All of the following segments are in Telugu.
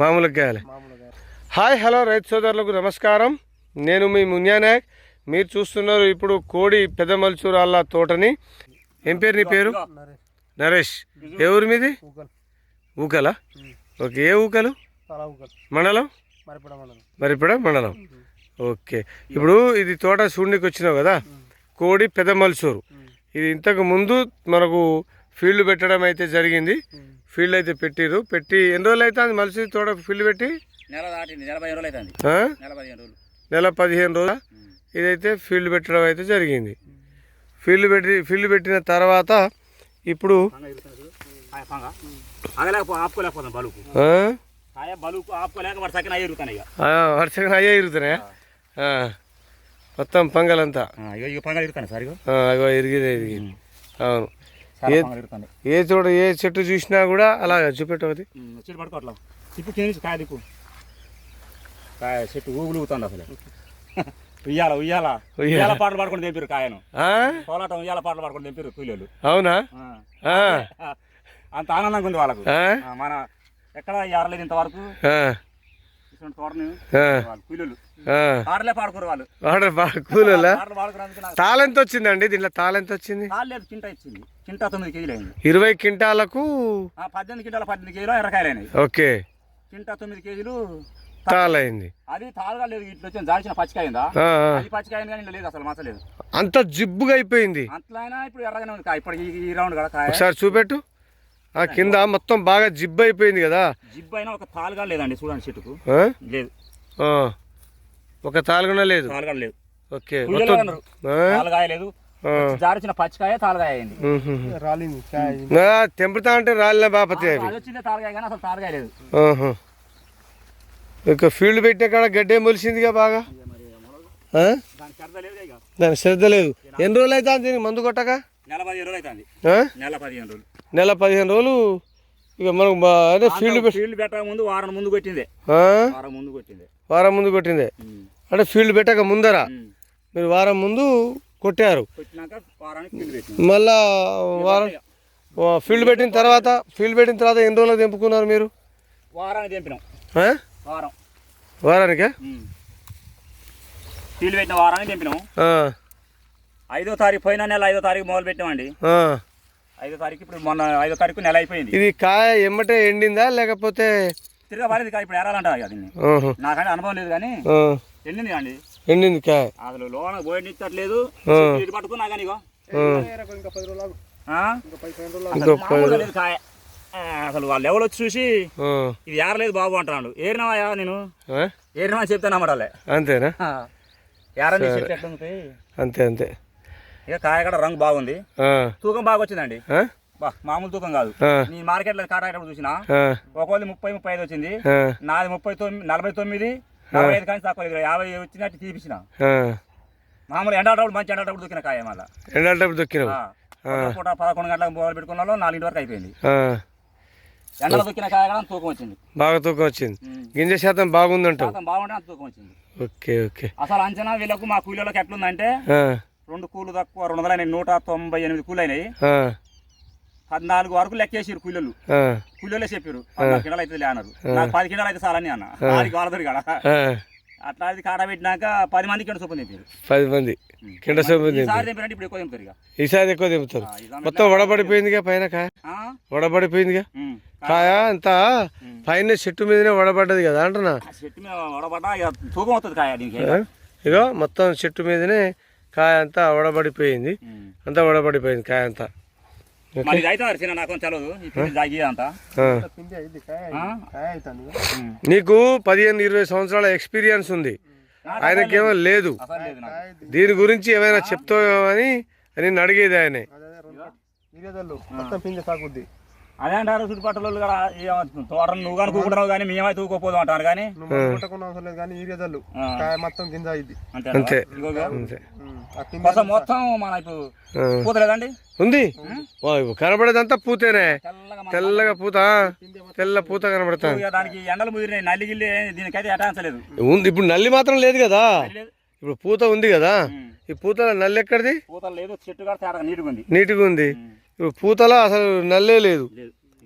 మామూలు కాయలే. హాయ్ హలో రైతు సోదరులకు నమస్కారం. నేను మీ మున్యా నాయక్. మీరు చూస్తున్నారు ఇప్పుడు కోడి పెదమల్చూరాళ్ళ తోటని. ఏం పేరు నీ పేరు? నరేష్. ఏ ఊరి మీది? ఊకలా. ఓకే ఏ ఊకలు? మండలం? మరిపడ మండలం. ఓకే. ఇప్పుడు ఇది తోట చూడనికి వచ్చినావు కదా? కోడి పెదమల్చూరు ఇది ఇంతకు ముందు మనకు ఫీల్డ్ పెట్టడం అయితే జరిగింది. ఫీల్డ్ అయితే పెట్టిరు పెట్టి ఎన్ని రోజులు అవుతుంది మలిసి తోట ఫీల్డ్ పెట్టి? నెల దాటింది నెల పదిహేను రోజులు అవుతుంది ఆ? నెల పదిహేను రోజులు. నెల పదిహేను రోజుల? ఇదైతే ఫీల్డ్ పెట్టడం అయితే జరిగింది. ఫీల్డ్ పెట్టి ఫీల్డ్ పెట్టిన తర్వాత ఇప్పుడు వరుసగా అయ్యే ఇరుగుతున్నాయా. మొత్తం పంగలంతా ఇరిగింది. ఇరిగింది అవును. ఏ- ఏ చోట ఏ చెట్టు చూసినా కూడా అలా చూపెట్టవది చెట్టు పడుకోవట్లా తిప్పు కింద కాయ తిప్పు కాయ చెట్టు ఊగులుగుతుంది అసలు. ఉయ్యాల ఉయ్యాల. ఉయ్యాల. పాటలు పాడుకొని తెంపారు కాయను. కోలాటం ఉయ్యాల పాటలు పాడుకొని తెంపారు కూలీలు. అవునా? అంత ఆనందంగా ఉంది వాళ్ళకు. మన ఎక్కడ ఏరలేదు ఇంతవరకు? తోటని ఆ, వాళ్ళు కూలీలు. పాటలే పాడుకోరు కూలలా? తాళెంత వచ్చిందండి? దీంట్లో తాళెంత వచ్చింది? ఇచ్చింది. చింట తొమ్మిది కేజీలు అయింది. ఇరవై క్వింటాలకు ఆ పద్దెనిమిది కింటాల పద్దెనిమిది కేజీలు ఎర్రకాయలు అయినాయి ఓకే. చింట తొమ్మిది కేజీలు తాళైంది అది తాలుగా లేదు ఇట్లా వచ్చిన జాల్చిన పచ్చికాయిందా. అది పచ్చికాయింది కానీ లేదు అసలు మచ్చలేదు అంత జిబ్బుగా అయిపోయింది. అట్లా ఇప్పుడు ఎర్రగానే ఉంది కాయ ఇప్పుడు ఈ- రౌండ్ కదా ఒకసారి చూపెట్టు. ఆ కింద మొత్తం బాగా జిబ్బు అయిపోయింది కదా? జిబ్బు అయినా ఒక తాలుగా లేదండి చూడండి చెట్టుకు? లేదు. ఆ. ఒక తాలుగున లేదు? తాలుగా లేదు. ఓకే. మొత్తం? తాలుగాయ లేదు. జారిచిన పచ్చికాయ తాలుగాయ అయింది. తెంపుతా అంటే రాలిన బాపతి అవి. అది వచ్చిందే తాలుగాయ కానీ అసలు తాలుగాయ లేదు. ఆహా. ఇక ఫీల్డ్ పెట్టే కాడ గడ్డే మొలిసిందిగా బాగా? దాని శ్రద్ధ లేదు ఎన్ని రోజులు అయితే దీనికి మందు కొట్టక? నెల పదిహేను రోజులు అవుతుంది? నెల పదిహేను రోజులు. నెల పదిహేను రోజులు ఇక మనకు అదే ఫీల్డ్ ఫీల్డ్ పెట్టక ముందు వారం ముందు కొట్టిందే? వారం ముందు కొట్టిందే. వారం ముందు కొట్టిందే. అంటే ఫీల్డ్ పెట్టక ముందర. మీరు వారం ముందు కొట్టారు. మళ్ళా వారం ఫీల్డ్ పెట్టిన తర్వాత ఫీల్డ్ పెట్టిన తర్వాత ఎన్ని రోజులు తెంపుకున్నారు మీరు? వారానికి తెంపినాం? వారం. వారానికా. ఫీల్డ్ పెట్టిన వారానికి తెంపినాం. ఐదో తారీఖు పోయిన నెల ఐదో తారీఖు మొదలు పెట్టామండి. ఐదో తారీఖు ఇప్పుడు మొన్న ఐదో తారీఖు నెల అయిపోయింది. ఇది కాయ ఎమ్మటే ఎండిందా లేకపోతే తిరగా పారేది కాదు ఇప్పుడు ఎరాలంట దీన్ని. నాకంటే అనుభవం లేదు కానీ ఎండింది అండి ఎండింది కాయ. అసలు లోన ఆ. ఇటు పట్టుకున్నా కానీ కాయ. అసలు వాళ్ళు ఎవరు వచ్చి చూసి ఇది ఏరలేదు బాబు అంటున్నాడు. ఏరినవా నేను? ఆ? ఏరినవా చెప్తాను అమ్మడాలే. అంతేనా? ఏరని అంతే అంతే. ఇక కాయ కూడా రంగు బాగుంది. తూకం బాగా వచ్చిందండి మామూలు తూకం కాదు. ఆ, నీ మార్కెట్లో కాటాడేటప్పుడు చూసినా ఒకవేళ ముప్పై ముప్పై ఐదు వచ్చింది నాది ముప్పై తొమ్మిది నలభై తొమ్మిది నలభై ఐదు కానీ తక్కువ యాభై వచ్చినట్టు తీపించిన ఆ. మామూలు ఎండాటప్పుడు మంచి ఎండాటప్పుడు దొరికిన కాయ మళ్ళా. ఎండాటప్పుడు. పొద్దున పూట పదకొండు గంటలకు మొదలు పెట్టుకున్న వాళ్ళు నాలుగింటి వరకు అయిపోయింది. ఎండలో దొక్కిన కాయ కూడా తూకం వచ్చింది. బాగా తూకం వచ్చింది. గింజ శాతం బాగుందంటావు. శాతం బాగుంటే తూకం వచ్చింది. Okay okay. అసలు అంచనా వీళ్ళకు మా కూలీలకు ఎట్లుందంటే రెండు కూలు తక్కువ రెండు వందల నూట తొంభై ఎనిమిది కూలు అయినాయి. పద్నాలుగు వరకు లెక్కేసారు కూలీలు. కూలీలే చెప్పారు పద్నాలుగు కిండలు అయితే అన్నారు నాకు పది కిండలు అయితే చాలని అన్న. అది కాడ. ఆ. అట్లా అది కాడ పెట్టినాక పది మంది కింద చొప్పున తెంపారు పది మంది. కింద సోపు ఈసారి తెంపారంటే ఇప్పుడు ఎక్కువ తెంపుతారు ఇక. ఈసారి ఎక్కువ ఇదాం మొత్తం వడబడిపోయిందిగా పైన కాయ? వడబడిపోయిందిగా. కాయ అంతా? పైన చెట్టు మీదనే వడబడ్డది కదా అంటున్నా. చెట్టు మీద వడబడ్డా తూకం వస్తుంది కాయ? ఇగో మొత్తం చెట్టు మీదనే కాయ అంతా వడబడిపోయింది. అంతా వడబడిపోయింది కాయ అంతా. నాకు పదిహేను ఇరవై సంవత్సరాల ఎక్స్పీరియన్స్ ఉంది. ఆయనకేమో లేదు. దీని గురించి ఏమైనా చెప్తావని నేను అడిగేది ఆయనే. అదే అంటారు చుట్టుపక్కల తోటలు నువ్వు కానీ కూకుంటున్నావు కానీ మేమైతే తూకోపోదు అంటారు కానీ. నువ్వు మందు కొట్టకుండా అవసరం లేదు కానీ మొత్తం గింజ అంతే. కొంచెం మొత్తం మన ఇప్పుడు. పూత లేదండి? ఉంది. కనబడేదంతా పూతేనే. తెల్లగా పూత. తెల్ల పూత కనబడతాను ఇక దానికి ఎండలు ముదిరినాయి. నల్లి గిల్లి దీనికైతే అటాన్సలేదు ఉంది ఇప్పుడు నల్లి మాత్రం లేదు కదా? ఇప్పుడు పూత ఉంది కదా. ఈ పూత నల్లి ఎక్కడిది? పూత లేదు చెట్టు కూడా తేడా నీటుగా ఉంది. నీట్గా ఉంది. ఇప్పుడు పూతలో అసలు నల్లే లేదు.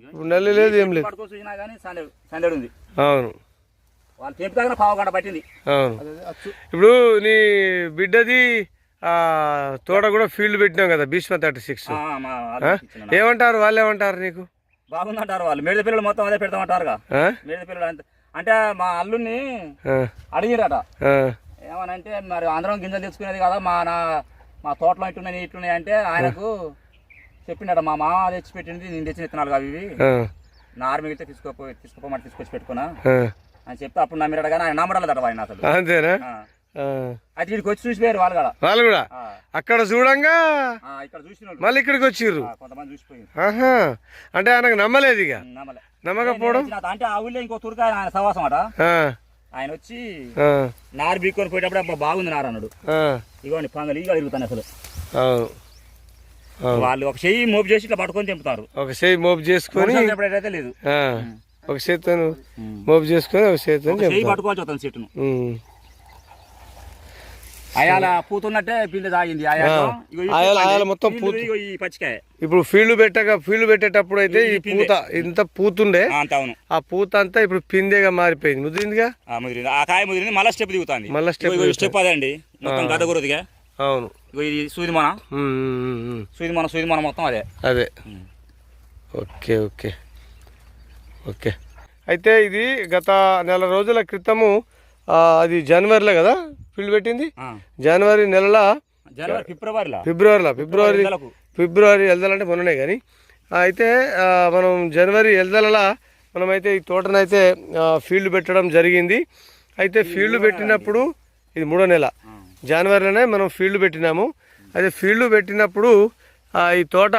ఇప్పుడు నల్లి లేదు ఏం లేదు. ఉంది. అవును. వాళ్ళు తెంపుతాగానే పావు గంట పట్టింది. అవును. ఇప్పుడు నీ బిడ్డది తోట కూడా ఫీల్డ్ పెట్టినాం కదా భీష్మ థర్టీ సిక్స్. ఏమంటారు వాళ్ళు ఏమంటారు? నీకు? బాగుందంటారు వాళ్ళు. మేడ పిల్లలు మొత్తం అదే? మేడ పిల్లలు అంత అంటే మా అల్లుడిని ఆ, అడిగిరట. ఏమనంటే మరి అందరం గింజలు తెచ్చుకునేది కదా మా నా మా తోటలో ఇట్టున్నాయి ఇట్టున్నాయి అంటే ఆయనకు చెప్పిండట మా మామ తెచ్చి పెట్టింది నేను తెచ్చిన విత్తనాలు కావు ఇవి. నా ఆర్మీకి తీసుకోపో తీసుకోపోమంటే తీసుకొచ్చి పెట్టుకున్నా. అని చెప్తే అప్పుడు నమ్మిరట కానీ ఆయన నమ్మడలేదట ఆయన అసలు. అంతేనా? వచ్చి చూసిపోయారు వాళ్ళు కూడా. వాళ్ళు కూడా? ఆ. అక్కడ చూడంగా ఇక్కడ చూసిన. మళ్ళీ ఇక్కడికి వచ్చిర్రు. కొంతమంది ఆహా. అంటే ఆయనకు నమ్మలేదు ఇక? నమ్మకపోవడం? అంటే ఆ ఊళ్ళో ఇంకో తురక ఆయన సవాసం అట. ఆయన వచ్చి నారు బీక్కొని పోయేటప్పుడు అబ్బా బాగుంది నారు అన్నాడు. ఇగోండి పంగలు ఇక తిరుగుతాను అసలు. వాళ్ళు ఒక చెయ్యి మోపు చేసి ఇట్లా పట్టుకొని తెంపుతారు. ఒక చేయి మోపు చేసుకొని ఎప్పుడైతే లేదు. ఒక చేతితో మోపు చేసుకొని ఒక చేతితో చెయ్యి పట్టుకోవాల్సి వస్తుంది చెట్టును. అయాల పూతున్నట్టే పిండి తాగింది. అయాల. ఆయాల మొత్తం పిండి పూత- ఇగో ఈ పచ్చికాయ. ఇప్పుడు ఫీల్డ్ పెట్టక ఫీల్డ్ పెట్టేటప్పుడు అయితే ఈ. పూత ఇంత పూతుండే. ఆ, పూత అంతా ఇప్పుడు పిందెగా మారిపోయింది. ముదిరిందిగా? ఆ, ముదిరింది. ఆ కాయ ముదిరింది. మళ్ళీ స్టెప్ దిగుతుంది. మళ్ళా ఈ స్టెప్ అదండి. మొత్తం గద గురుదిగా అవును. ఇది సూది మన ఉమ్, ఉమ్, ఉమ్, ఉమ్. సూది మన సూది మన మొత్తం అదే. అదే. Okay okay. ఓకే. అయితే ఇది గత నెల రోజుల క్రితము అది జనవరిలో కదా ఫీల్డ్ పెట్టింది. జనవరి నెలల ఫిబ్రవరిలో. ఫిబ్రవరిలో ఫిబ్రవరి. ఫిబ్రవరి వెళ్దాలంటే మొన్ననే కానీ. అయితే మనం జనవరి వెళ్దలలా మనమైతే ఈ తోటనైతే ఫీల్డ్ పెట్టడం జరిగింది. అయితే ఫీల్డ్ పెట్టినప్పుడు ఇది మూడో నెల. జనవరిలోనే మనం ఫీల్డ్ పెట్టినాము. అయితే ఫీల్డ్ పెట్టినప్పుడు ఈ తోట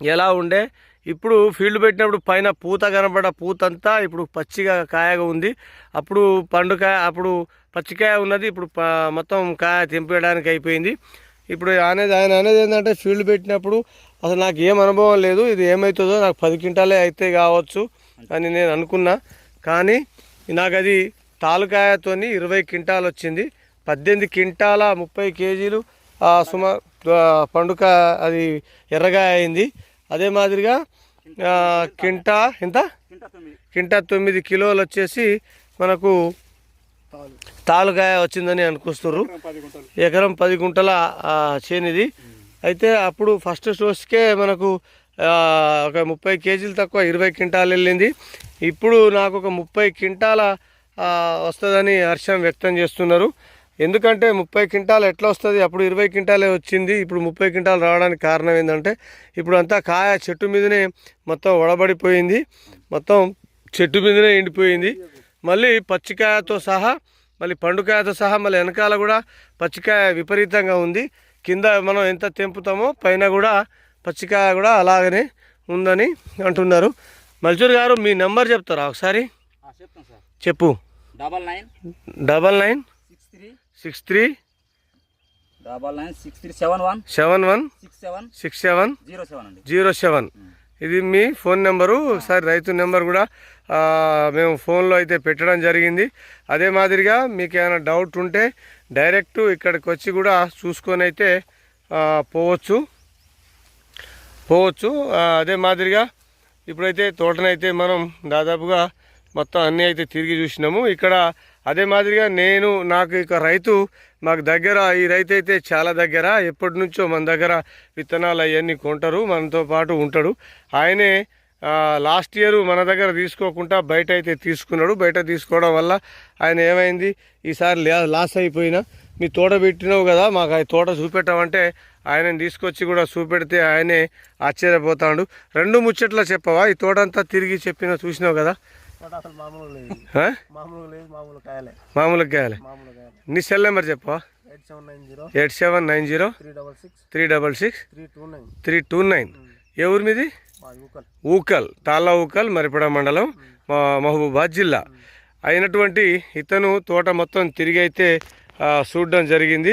ఎలా ఉండే ఇప్పుడు ఫీల్డ్ పెట్టినప్పుడు పైన పూత కనబడ పూత అంతా ఇప్పుడు పచ్చిగా కాయగా ఉంది. అప్పుడు పండుకాయ అప్పుడు పచ్చికాయ ఉన్నది ఇప్పుడు మొత్తం కాయ తెంపేయడానికి అయిపోయింది. ఇప్పుడు అనేది ఆయన అనేది ఏంటంటే ఫీల్డ్ పెట్టినప్పుడు అసలు నాకు ఏం అనుభవం లేదు ఇది ఏమవుతుందో నాకు పది క్వింటాలే అయితే కావచ్చు అని నేను అనుకున్నా. కానీ నాకు అది తాలుకాయతోని ఇరవై క్వింటాలు వచ్చింది. పద్దెనిమిది క్వింటాల ముప్పై కేజీలు సుమారు పండుగ అది ఎర్రగా అయింది. అదే మాదిరిగా కింటా ఎంత? కింటా తొమ్మిది కిలోలు వచ్చేసి మనకు తాలు తాలుకాయ వచ్చిందని అనుకొస్తుర్రు. ఎకరం పది గుంటల చేనిది. అయితే అప్పుడు ఫస్ట్ స్టోర్స్కే మనకు ఒక ముప్పై కేజీలు తక్కువ ఇరవై క్వింటాలు వెళ్ళింది. ఇప్పుడు నాకు ఒక ముప్పై క్వింటాల వస్తుందని హర్షం వ్యక్తం చేస్తున్నారు. ఎందుకంటే ముప్పై క్వింటాలు ఎట్లా వస్తుంది? అప్పుడు ఇరవై క్వింటాలే వచ్చింది. ఇప్పుడు ముప్పై క్వింటాలు రావడానికి కారణం ఏంటంటే ఇప్పుడు అంతా కాయ చెట్టు మీదనే మొత్తం వడబడిపోయింది. మొత్తం చెట్టు మీదనే ఎండిపోయింది. మళ్ళీ పచ్చికాయతో సహా మళ్ళీ పండుకాయతో సహా మళ్ళీ వెనకాల కూడా పచ్చికాయ విపరీతంగా ఉంది. కింద మనం ఎంత తెంపుతామో పైన కూడా పచ్చికాయ కూడా అలాగనే ఉందని అంటున్నారు. మల్చూర్ గారు మీ నెంబర్ చెప్తారా ఒకసారి? చెప్పు. Double nine double nine six three six three double nine six three seven one seven one six seven six seven zero seven అండి. Zero seven. ఇది మీ ఫోన్ నెంబరు ఒకసారి రైతు నెంబర్ కూడా మేము ఫోన్లో అయితే పెట్టడం జరిగింది. అదే మాదిరిగా మీకు ఏమైనా డౌట్ ఉంటే డైరెక్ట్ ఇక్కడికి వచ్చి కూడా చూసుకొని అయితే పోవచ్చు. పోవచ్చు. అదే మాదిరిగా ఇప్పుడైతే తోటనైతే మనం దాదాపుగా మొత్తం అన్నీ అయితే తిరిగి చూసినాము. ఇక్కడ అదే మాదిరిగా నేను నాకు ఇక రైతు మాకు దగ్గర ఈ రైతు అయితే చాలా దగ్గర ఎప్పటి నుంచో మన దగ్గర విత్తనాలు అవన్నీ కొంటారు మనతో పాటు ఉంటాడు. ఆయనే లాస్ట్ ఇయర్ మన దగ్గర తీసుకోకుండా బయట అయితే తీసుకున్నాడు. బయట తీసుకోవడం వల్ల ఆయన ఏమైంది ఈసారి లా- లాస్ అయిపోయినా మీ తోట పెట్టినావు కదా మాకు ఆ తోట చూపెట్టమంటే ఆయనని తీసుకొచ్చి కూడా చూపెడితే ఆయనే ఆశ్చర్యపోతాడు. రెండు ముచ్చట్ల చెప్పవా ఈ తోట అంతా తిరిగి చెప్పినా చూసినావు కదా? మామూలు కాయలే. నీ సెల్ నెంబర్ చెప్పవా eight seven nine zero. Three double six. Three two nine. ఏ ఊరి మీది? ఊకల్. తాళ్ళ ఊకల్ మరిపడ మండలం మా మహబూబాద్ జిల్లా. అయినటువంటి ఇతను తోట మొత్తం తిరిగి అయితే చూడడం జరిగింది.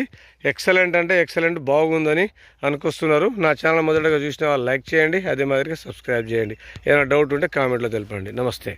ఎక్సలెంట్ అంటే ఎక్సలెంట్ బాగుందని అనుకొస్తున్నారు. నా ఛానల్ మొదటగా చూసిన వాళ్ళు లైక్ చేయండి అదే మాదిరిగా సబ్స్క్రైబ్ చేయండి. ఏమైనా డౌట్ ఉంటే కామెంట్లో తెలపండి. నమస్తే.